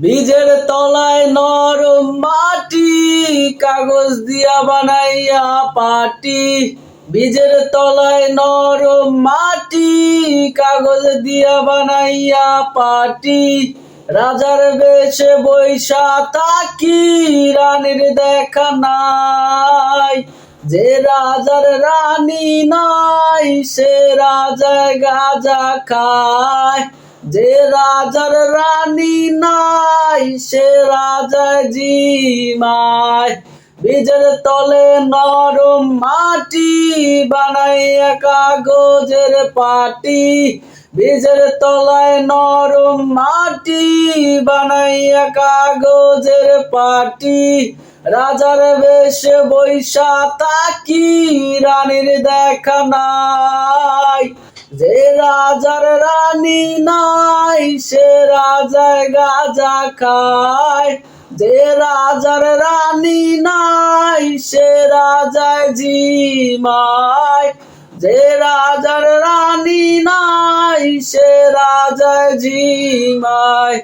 বীজের তলায় নরম মাটি, কাগজ দিয়া বানাইয়া পাটি। বীজের তলায় নরম মাটি, কাগজ দিয়া বানাইয়া পাটি। রাজার বেশে বৈশা তাকি, রানীর দেখা নাই। যে রাজার রানী নাই, সে রাজায় গাজা খায়। যে রাজার রানী নাই, সে রাজায় জিমায় বীজের তলে নরম মাটি, বানাইয়া কাগজের পাটি। বীজের তলায় নরম মাটি, বানাইয়া কাগজের পাটি। রাজার বেশে বৈশা তাকি রানীর দেখা নাই। যে রাজার রানী নাই, সে রাজায় গাজা খায়। যে রাজার রানী নাই, সে রাজায় জিমায়। যে রাজার রানী নাই, সে রাজায় জিমায়।